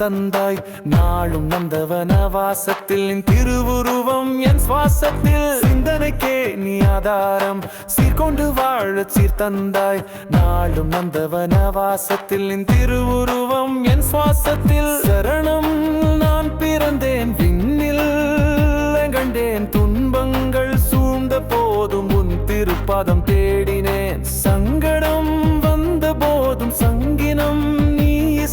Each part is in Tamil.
தந்தாய். நாளும் நந்தவன வாசத்தில் நின் திருவுருவம் என் சுவாசத்தில். சிந்தனைக்கே நீ ஆதாரம். சீர்கொண்டு வாழ சீர்தந்தாய் நாளும் நந்தவன வாசத்தில் நின் திருவுருவம் என் சுவாசத்தில். சரணம் நான் பிறந்தேன் விண்ணில் கண்டேன். துன்பங்கள் சூழ்ந்த போதும் உன் திருப்பாதம் தேடினேன். சங்கடம் வந்த போதும் சங்கினம்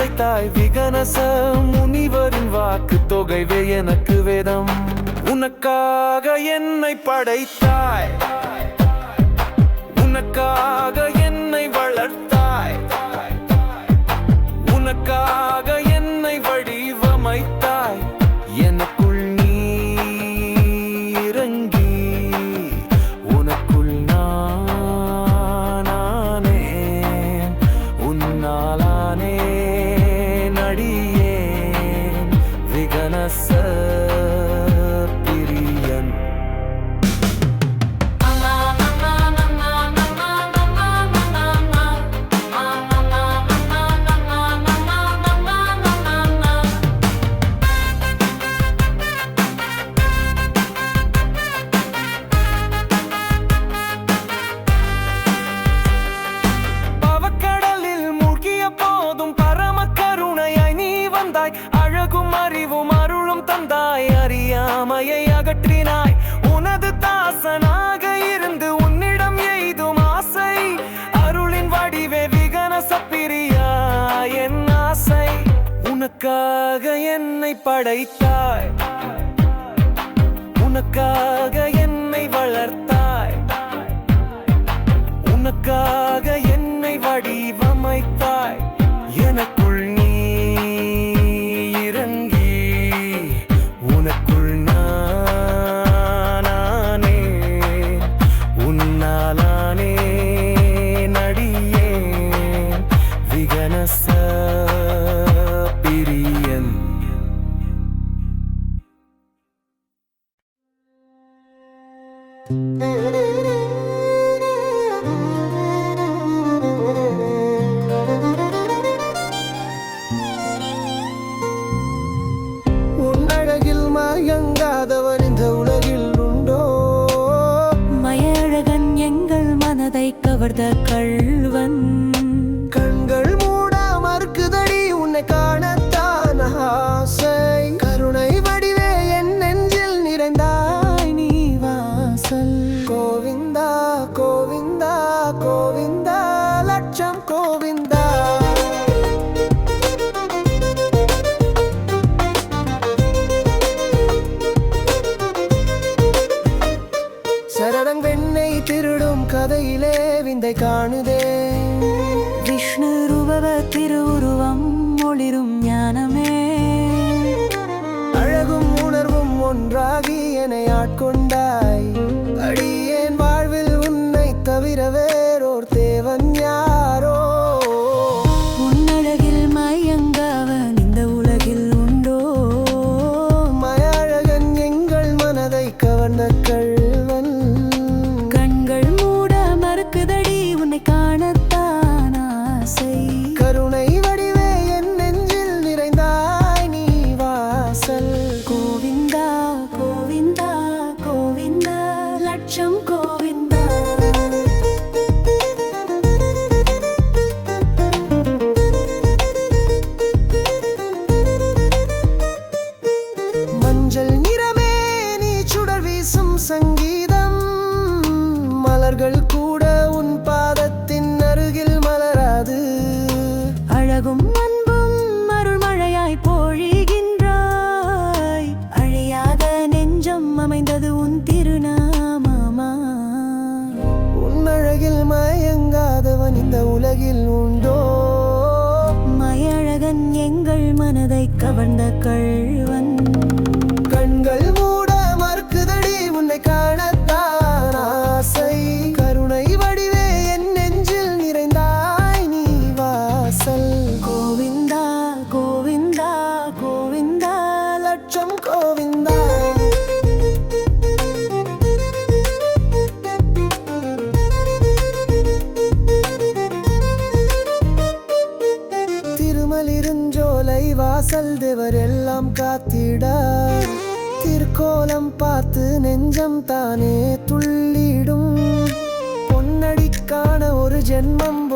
இசைத்தாய் விகனச முனிவரின் வாக்கு தொகைவே எனக்கு வேதம். உனக்காக என்னை படைத்தாய். உனக்காக என்னை வளர்த்தாய். உனக்காக உனக்காக என்னை படைத்தாய். உனக்காக என்னை வளர்த்தாய். உனக்காக என்னை வடிவமைத்தாய். எனக்கு கவர்த கள்வன். நெஞ்சம் தானே துள்ளிடும். பொன்னடிக்கான ஒரு ஜென்மம்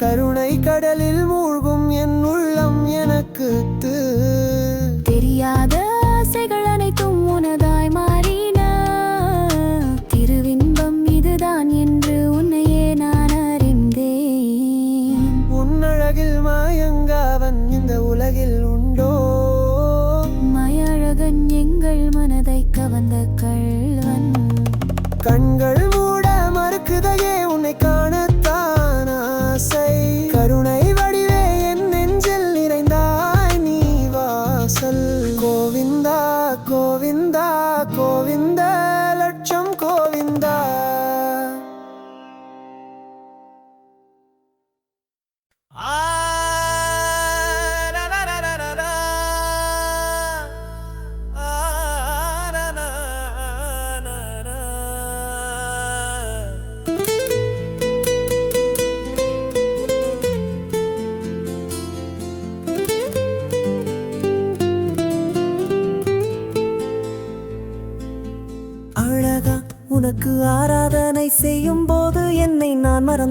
கருணை கடலில் மூழ்கும் என் உள்ளம் எனக்கு தெரியாத.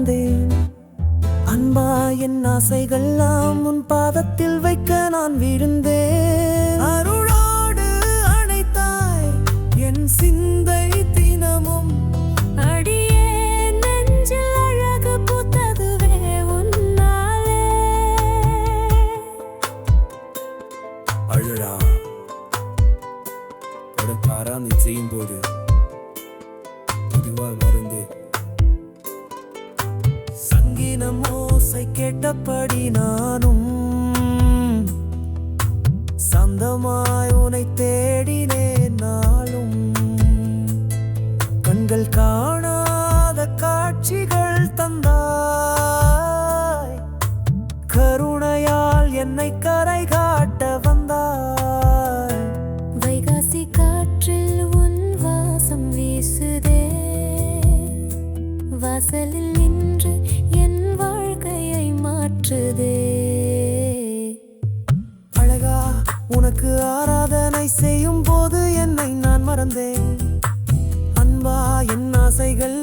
மறந்தேன் அன்பா என் ஆசைகள்லாம் உன் பாதத்தில் வைக்க நான் விழுந்தேன் அருளோடு அணைத்தாய் என் சிந்தை தினமும். அடியே நெஞ்சில் அழகு பூத்ததுவே உன்னாலே. அழழா ஒரு தாரா போது இதுவாக மறந்தேன் தினம் ஓசை கேட்டபடி நானும் சந்தமாய் உனை தேடினேன் நாளும். கண்கள் காணாத காட்சிகள் தந்தாய். கருணையால் என்னை கரைகா மறந்தேன். அன்பா என் ஆசைகள்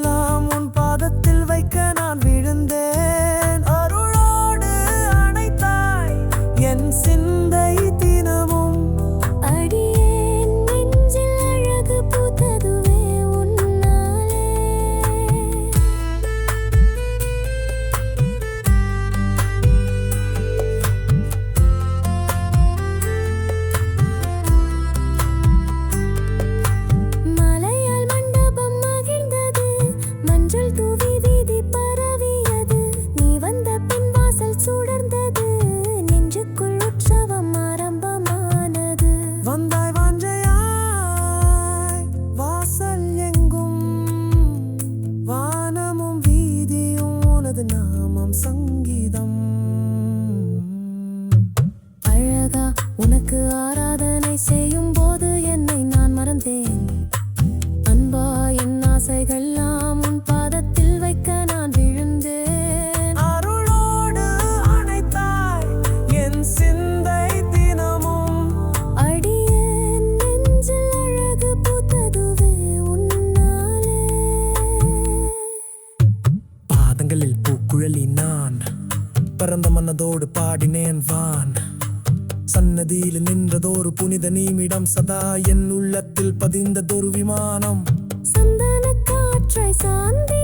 நான் பிறந்த மனதோடு பாடினேன் வான் சன்னதியில் நின்றதோரு புனித நீமிடம் சதா என் உள்ளத்தில் பதிந்ததொரு விமானம் சந்தான காற்றை சாந்தி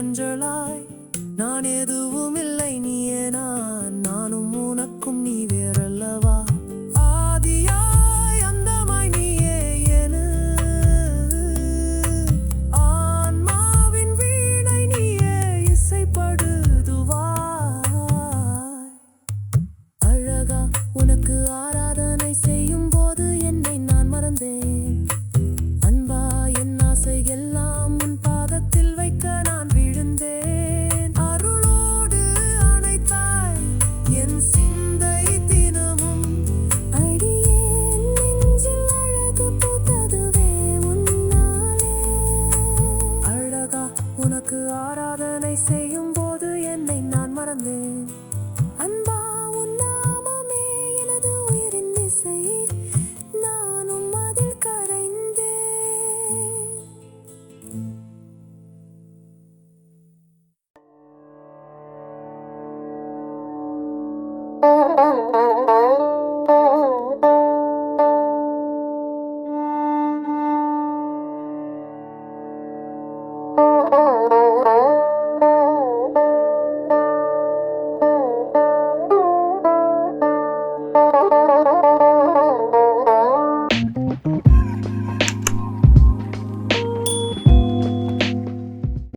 மஞ்சளாய். நான் எதுவும் இல்லை நீ ஏனா